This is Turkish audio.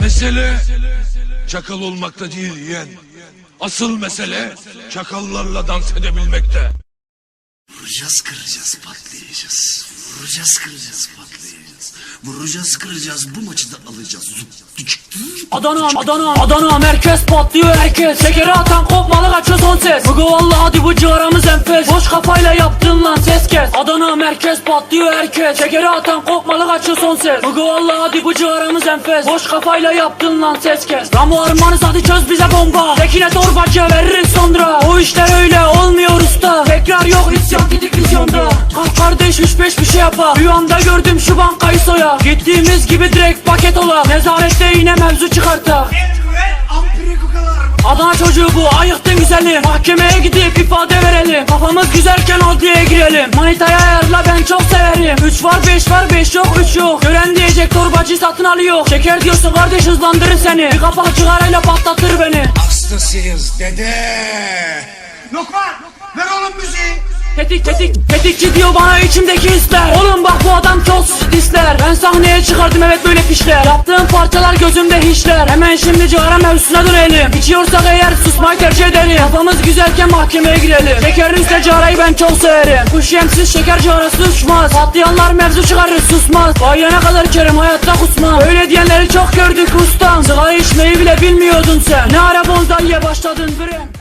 Mesele çakal olmakta değil yeğen. Asıl mesele çakallarla dans edebilmekte. Vuracağız kıracağız patlayacağız. Vuracağız kıracağız patlayacağız. Vuracağız kıracağız bu maçı da alacağız. Zup, dik, Adana, Adana, Adana merkez patlıyor herkes. Şekeri atan kopmalı kaçıyor son ses. Bugü valla hadi bu ciğaramız enfes. Boş kafayla yaptın lan ses kes. Adana merkez patlıyor herkes. Şekeri atan kopmalı kaçıyor son ses. Bugü valla hadi bu ciğaramız enfes. Boş kafayla yaptın lan ses kes. Ramo armanız hadi çöz bize bomba. Tekine torbacı veririz sonra. O işler öyle olmuyor usta. Tekrar yok isyan gidik vizyonda. Kalk kardeş 3-5 bir şey yapar Rüyamda gördüm şu bankayı soya. Gittiğimiz gibi direkt paket ola. Nezarette yine mevzu Adana çocuğu bu ayıktın güzeli. Mahkemeye gidip ifade verelim. Kafamız güzelken adliyeye girelim. Manitaya ayarla ben çok severim. 3 var 5 var 5 yok 3 yok. Gören diyecek torbacı satın alıyor. Şeker diyorsun kardeş hızlandırır seni. Bir kapak cigarayla patlatır beni. Hastasıyız dede. Lokman ver oğlum müziği. Tetik tetik tetikçi diyor bana içimdeki hisler sahneye çıkardım evet böyle fişler Yaptığım parçalar gözümde hiçler. Hemen şimdi cigara mevzusuna dönelim. İçiyorsak eğer susmayı tercih edelim. Kafamız güzelken mahkemeye girelim. Üstüne cigarayı ben çok severim. Kuş yemsiz şeker cigarası uçmaz. Patlayanlar mevzu çıkarır susmaz. Bayana kadar kerim hayatta kusmaz. Öyle diyenleri çok gördük ustam. Sigara içmeyi bile bilmiyordun sen. Ne ara bonzaiye başladın bre